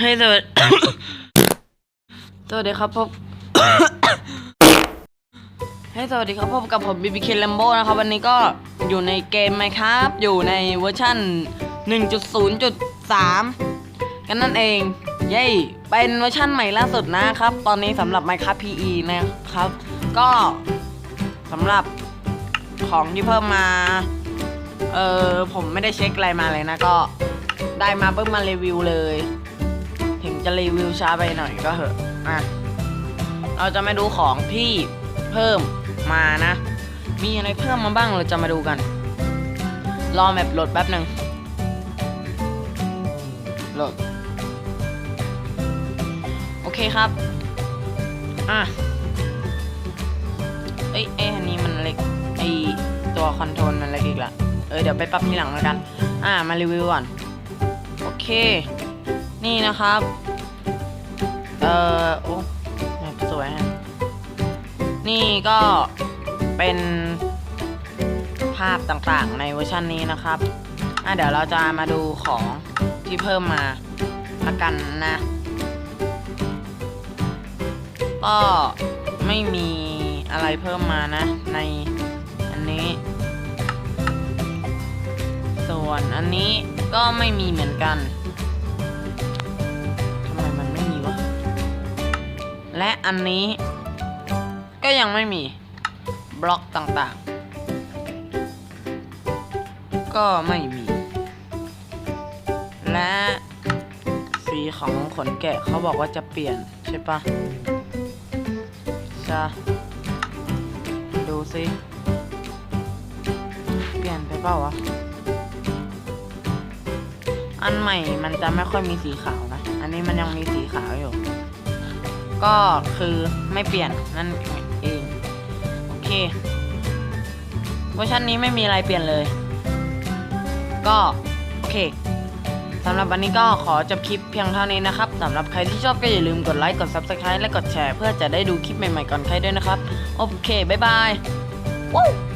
ให้สวัสสวัสดีครับพบให้สวัสดีครับพบกับผมบีบีเคลัมโบนะครับวันนี้ก็อยู่ในเกมไหมครับ อยู่ในเวอร์ชั่น 1.0.3 กันนั่นเอง เย้เป็นเวอร์ชั่นใหม่ล่าสุดนะครับ ตอนนี้สำหรับ Minecraft PE นะครับ ก็สำหรับของที่เพิ่มมา เออผมไม่ได้เช็คอะไรมาเลยนะก็ได้มาเพิ่มมารีวิวเลย จะรีวิวช้าไปหน่อยก็เหอะอะเราจะมาดูของที่เพิ่มมานะ มีอะไรเพิ่มมาบ้างเราจะมาดูกัน รอแมปโหลดแป๊บหนึ่งโหลดโอเคครับ อะเอ้ยเอ้อันนี้มันเล็กไอตัวคอนโทรลมันเล็กอีกละเออเดี๋ยวไปปรับทีหลังแล้วกัน อะมารีวิวก่อน โอเค นี่นะครับ ออโอ้สวยนี่ก็เป็นภาพต่างๆในเวอร์ชันนี้นะครับอะเดี๋ยวเราจะมาดูของที่เพิ่มมาละกันนะ ก็ไม่มีอะไรเพิ่มมานะ ในอันนี้ ส่วนอันนี้ก็ไม่มีเหมือนกัน และอันนี้ก็ยังไม่มีบล็อกต่างๆ ก็ไม่มี และสีของขนแกะเขาบอกว่าจะเปลี่ยนใช่ปะจะดูสิ เปลี่ยนไปเปล่าวะ อันใหม่มันจะไม่ค่อยมีสีขาวนะ อันนี้มันยังมีสีขาวอยู่ ก็คือไม่เปลี่ยนนั่นเองโอเคเวอร์ชันนี้ไม่มีอะไรเปลี่ยนเลย ก็โอเคสำหรับวันนี้ก็ขอจบคลิปเพียงเท่านี้นะครับสำหรับใครที่ชอบก็อย่าลืมกดไลค์กด Subscribe และกดแชร์เพื่อจะได้ดูคลิปใหม่ๆก่อนใครด้วยนะครับ โอเค บ๊ายบาย Woo!